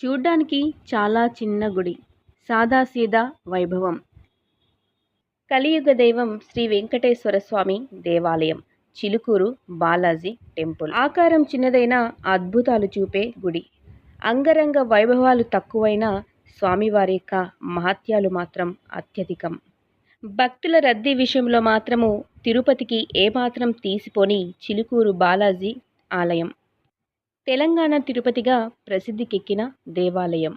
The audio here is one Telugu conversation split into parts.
చూడ్డానికి చాలా చిన్న గుడి. సాదాసీదా వైభవం. కలియుగ దైవం శ్రీ వెంకటేశ్వర స్వామి దేవాలయం. చిలుకూరు బాలాజీ టెంపుల్. ఆకారం చిన్నదైన అద్భుతాలు చూపే గుడి. అంగరంగ వైభవాలు తక్కువైన స్వామివారి యొక్క మహత్యాలు మాత్రం అత్యధికం. భక్తుల రద్దీ విషయంలో మాత్రము తిరుపతికి ఏమాత్రం తీసిపోని చిలుకూరు బాలాజీ ఆలయం. తెలంగాణ తిరుపతిగా ప్రసిద్ధికెక్కిన దేవాలయం.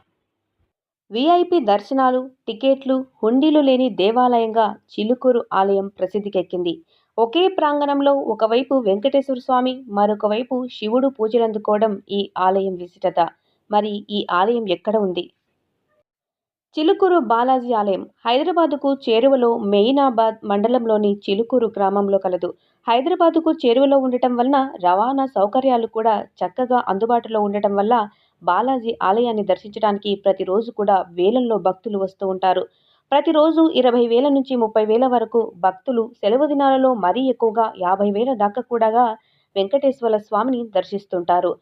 విఐపి దర్శనాలు టికెట్లు హుండీలు లేని దేవాలయంగా చిలుకూరు ఆలయం ప్రసిద్ధికెక్కింది. ఒకే ప్రాంగణంలో ఒకవైపు వెంకటేశ్వర స్వామి మరొక వైపు శివుడు పూజలందుకోవడం ఈ ఆలయం విశిష్టత. మరి ఈ ఆలయం ఎక్కడ ఉంది? చిలుకూరు బాలాజీ ఆలయం హైదరాబాదుకు చేరువలో మెయినాబాద్ మండలంలోని చిలుకూరు గ్రామంలో కలదు. హైదరాబాదుకు చేరువలో ఉండటం వలన రవాణా సౌకర్యాలు కూడా చక్కగా అందుబాటులో ఉండటం వల్ల బాలాజీ ఆలయాన్ని దర్శించడానికి ప్రతిరోజు కూడా వేలల్లో భక్తులు వస్తూ ఉంటారు. ప్రతిరోజు ఇరవై వేల నుంచి ముప్పై వేల వరకు భక్తులు సెలవు దినాలలో మరీ ఎక్కువగా యాభై వేల దాకా కూడా వెంకటేశ్వర స్వామిని దర్శిస్తుంటారు.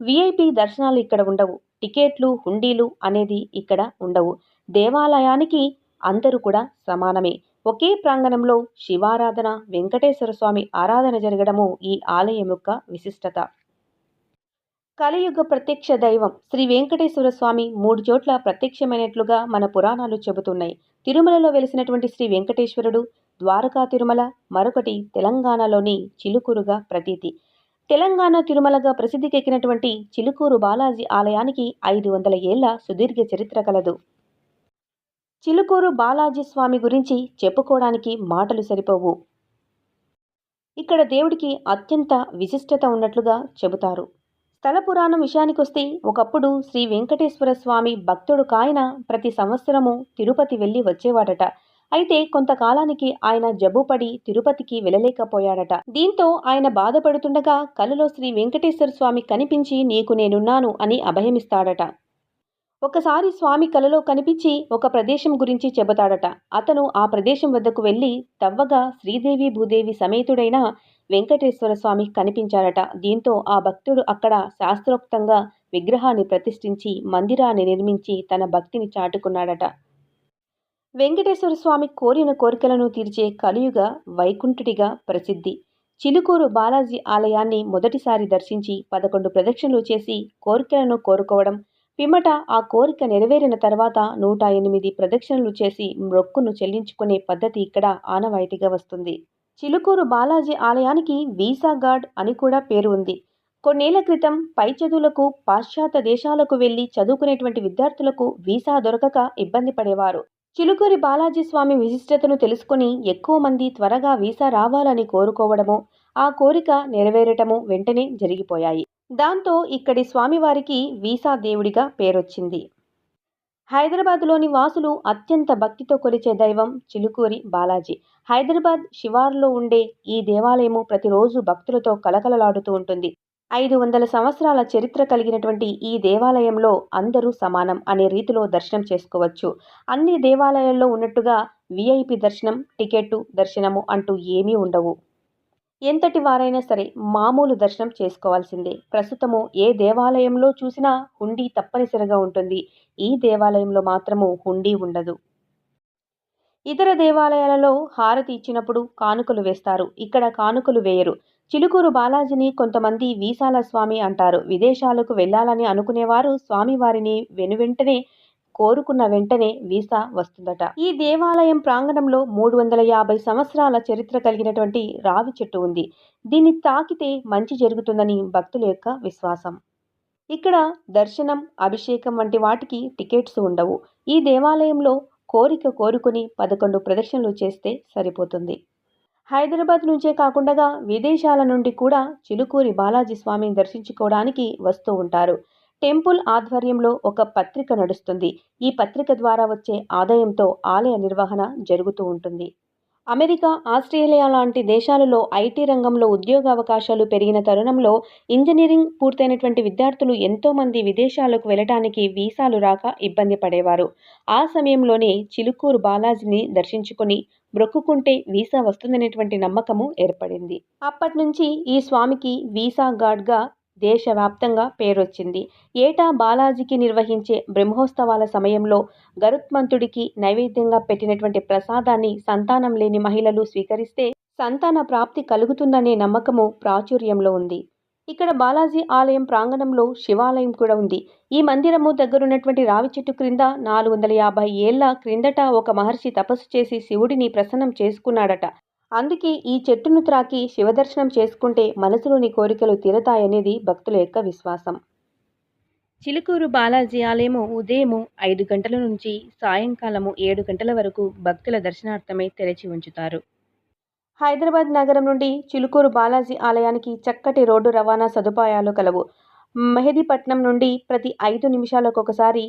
విఐపి దర్శనాలు ఇక్కడ ఉండవు. టికెట్లు హుండీలు అనేది ఇక్కడ ఉండవు. దేవాలయానికి అందరూ కూడా సమానమే. ఒకే ప్రాంగణంలో శివారాధన వెంకటేశ్వర స్వామి ఆరాధన జరగడము ఈ ఆలయం యొక్క విశిష్టత. కలియుగ ప్రత్యక్ష దైవం శ్రీ వెంకటేశ్వర స్వామి మూడు చోట్ల ప్రత్యక్షమైనట్లుగా మన పురాణాలు చెబుతున్నాయి. తిరుమలలో వెలిసినటువంటి శ్రీ వెంకటేశ్వరుడు ద్వారకా తిరుమల మరొకటి తెలంగాణలోని చిలుకూరుగా ప్రతీతి. తెలంగాణ తిరుమలగా ప్రసిద్ధికెక్కినటువంటి చిలుకూరు బాలాజీ ఆలయానికి ఐదు వందల ఏళ్ళ సుదీర్ఘ చరిత్ర కలదు. చిలుకూరు బాలాజీ స్వామి గురించి చెప్పుకోవడానికి మాటలు సరిపోవు. ఇక్కడ దేవుడికి అత్యంత విశిష్టత ఉన్నట్లుగా చెబుతారు. స్థల పురాణం విషయానికొస్తే ఒకప్పుడు శ్రీ వెంకటేశ్వర స్వామి భక్తుడు కాయన ప్రతి సంవత్సరము తిరుపతి వెళ్ళి వచ్చేవాడట. అయితే కొంతకాలానికి ఆయన జబ్బుపడి తిరుపతికి వెళ్ళలేకపోయాడట. దీంతో ఆయన బాధపడుతుండగా కలలో శ్రీ వెంకటేశ్వర స్వామి కనిపించి నీకు నేనున్నాను అని అభయమిస్తాడట. ఒకసారి స్వామి కలలో కనిపించి ఒక ప్రదేశం గురించి చెబుతాడట. అతను ఆ ప్రదేశం వద్దకు వెళ్ళి తవ్వగా శ్రీదేవి భూదేవి సమేతుడైన వెంకటేశ్వర స్వామి కనిపించాడట. దీంతో ఆ భక్తుడు అక్కడ శాస్త్రోక్తంగా విగ్రహాన్ని ప్రతిష్ఠించి మందిరాన్ని నిర్మించి తన భక్తిని చాటుకున్నాడట. వెంకటేశ్వర స్వామి కోరిన కోరికలను తీర్చే కలియుగ వైకుంఠుడిగా ప్రసిద్ధి. చిలుకూరు బాలాజీ ఆలయాన్ని మొదటిసారి దర్శించి పదకొండు ప్రదక్షిణలు చేసి కోరికలను కోరుకోవడం పిమ్మట ఆ కోరిక నెరవేరిన తర్వాత నూట ఎనిమిది ప్రదక్షిణలు చేసి మొక్కును చెల్లించుకునే పద్ధతి ఇక్కడ ఆనవాయితీగా వస్తుంది. చిలుకూరు బాలాజీ ఆలయానికి వీసా గార్డ్ అని కూడా పేరు ఉంది. కొన్నేళ్ళ క్రితం పై చదువులకు పాశ్చాత్య దేశాలకు వెళ్ళి చదువుకునేటువంటి విద్యార్థులకు వీసా దొరకక ఇబ్బంది పడేవారు. చిలుకూరి బాలాజీ స్వామి విశిష్టతను తెలుసుకుని ఎక్కువ మంది త్వరగా వీసా రావాలని కోరుకోవడము ఆ కోరిక నెరవేరటము వెంటనే జరిగిపోయాయి. దాంతో ఇక్కడి స్వామివారికి వీసా దేవుడిగా పేరొచ్చింది. హైదరాబాద్లోని వాసులు అత్యంత భక్తితో కొలిచే దైవం చిలుకూరి బాలాజీ. హైదరాబాద్ శివారులో ఉండే ఈ దేవాలయము ప్రతిరోజు భక్తులతో కలకలలాడుతూ ఉంటుంది. ఐదు వందల సంవత్సరాల చరిత్ర కలిగినటువంటి ఈ దేవాలయంలో అందరూ సమానం అనే రీతిలో దర్శనం చేసుకోవచ్చు. అన్ని దేవాలయాల్లో ఉన్నట్టుగా విఐపి దర్శనం టికెట్టు దర్శనము అంటూ ఏమీ ఉండవు. ఎంతటి వారైనా సరే మామూలు దర్శనం చేసుకోవాల్సిందే. ప్రస్తుతము ఏ దేవాలయంలో చూసినా హుండీ తప్పనిసరిగా ఉంటుంది. ఈ దేవాలయంలో మాత్రము హుండీ ఉండదు. ఇతర దేవాలయాలలో హారతి ఇచ్చినప్పుడు కానుకలు వేస్తారు. ఇక్కడ కానుకలు వేయరు. చిలుకూరు బాలాజీని కొంతమంది వీసాల స్వామి అంటారు. విదేశాలకు వెళ్ళాలని అనుకునేవారు స్వామివారిని వెనువెంటనే కోరుకున్న వెంటనే వీసా వస్తుందట. ఈ దేవాలయం ప్రాంగణంలో మూడు వందల యాభై సంవత్సరాల చరిత్ర కలిగినటువంటి రావి చెట్టు ఉంది. దీన్ని తాకితే మంచి జరుగుతుందని భక్తుల యొక్క విశ్వాసం. ఇక్కడ దర్శనం అభిషేకం వంటి వాటికి టికెట్స్ ఉండవు. ఈ దేవాలయంలో కోరిక కోరుకుని పదకొండు ప్రదక్షిణలు చేస్తే సరిపోతుంది. హైదరాబాద్ నుంచే కాకుండా విదేశాల నుండి కూడా చిలుకూరి బాలాజీ స్వామిని దర్శించుకోవడానికి వస్తూ ఉంటారు. టెంపుల్ ఆధ్వర్యంలో ఒక పత్రిక నడుస్తుంది. ఈ పత్రిక ద్వారా వచ్చే ఆదాయంతో ఆలయ నిర్వహణ జరుగుతూ ఉంటుంది. అమెరికా ఆస్ట్రేలియా లాంటి దేశాలలో ఐటీ రంగంలో ఉద్యోగ అవకాశాలు పెరిగిన తరుణంలో ఇంజనీరింగ్ పూర్తయినటువంటి విద్యార్థులు ఎంతోమంది విదేశాలకు వెళ్ళటానికి వీసాలు రాక ఇబ్బంది పడేవారు. ఆ సమయంలోనే చిలుకూరు బాలాజీని దర్శించుకొని బ్రొక్కుకుంటే వీసా వస్తుందనేటువంటి నమ్మకము ఏర్పడింది. అప్పటి నుంచి ఈ స్వామికి వీసా గార్డ్గా దేశవ్యాప్తంగా పేరొచ్చింది. ఏటా బాలాజీకి నిర్వహించే బ్రహ్మోత్సవాల సమయంలో గరుత్మంతుడికి నైవేద్యంగా పెట్టినటువంటి ప్రసాదాన్ని సంతానం లేని మహిళలు స్వీకరిస్తే సంతాన ప్రాప్తి కలుగుతుందనే నమ్మకము ప్రాచుర్యంలో ఉంది. ఇక్కడ బాలాజీ ఆలయం ప్రాంగణంలో శివాలయం కూడా ఉంది. ఈ మందిరము దగ్గరున్నటువంటి రావి చెట్టు క్రింద నాలుగు వందల యాభై ఏళ్ళ క్రిందట ఒక మహర్షి తపస్సు చేసి శివుడిని ప్రసన్నం చేసుకున్నాడట. అందుకే ఈ చెట్టును త్రాకి శివదర్శనం చేసుకుంటే మనసులోని కోరికలు తీరతాయనేది భక్తుల యొక్క విశ్వాసం. చిలుకూరు బాలాజీ ఆలయము ఉదయము ఐదు గంటల నుంచి సాయంకాలము ఏడు గంటల వరకు భక్తుల దర్శనార్థమై తెరచి ఉంచుతారు. హైదరాబాద్ నగరం నుండి చిలుకూరు బాలాజీ ఆలయానికి చక్కటి రోడ్డు రవాణా సదుపాయాలు కలవు. మెహదీపట్నం నుండి ప్రతి ఐదు నిమిషాలకు ఒకసారి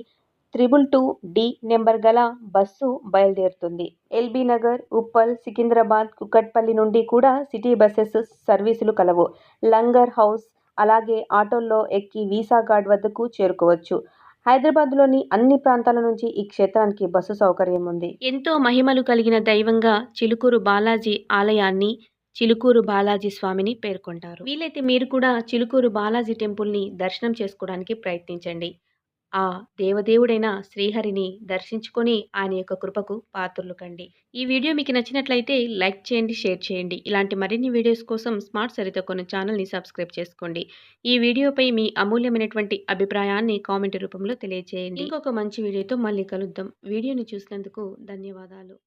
త్రిబుల్ టూ డి నెంబర్ గల బస్సు బయలుదేరుతుంది. ఎల్బీ నగర్ ఉప్పల్ సికింద్రాబాద్ కుక్కట్పల్లి నుండి కూడా సిటీ బస్సెస్ సర్వీసులు కలవు. లంగర్ హౌస్ అలాగే ఆటోల్లో ఎక్కి వీసా గార్డ్ వద్దకు చేరుకోవచ్చు. హైదరాబాద్లోని అన్ని ప్రాంతాల నుంచి ఈ క్షేత్రానికి బస్సు సౌకర్యం ఉంది. ఎంతో మహిమలు కలిగిన దైవంగా చిలుకూరు బాలాజీ ఆలయాన్ని చిలుకూరు బాలాజీ స్వామిని పేర్కొంటారు. వీలైతే మీరు కూడా చిలుకూరు బాలాజీ టెంపుల్ని దర్శనం చేసుకోవడానికి ప్రయత్నించండి. ఆ దేవదేవుడైన శ్రీహరిని దర్శించుకొని ఆయన యొక్క కృపకు పాత్రలు కండి ఈ వీడియో మీకు నచ్చినట్లయితే లైక్ చేయండి షేర్ చేయండి. ఇలాంటి మరిన్ని వీడియోస్ కోసం స్మార్ట్ సరితో కొన్ని ఛానల్ని సబ్స్క్రైబ్ చేసుకోండి. ఈ వీడియోపై మీ అమూల్యమైనటువంటి అభిప్రాయాన్ని కామెంట్ రూపంలో తెలియజేయండి ఇంకొక మంచి వీడియోతో మళ్ళీ కలుద్దాం. వీడియోని చూసినందుకు ధన్యవాదాలు.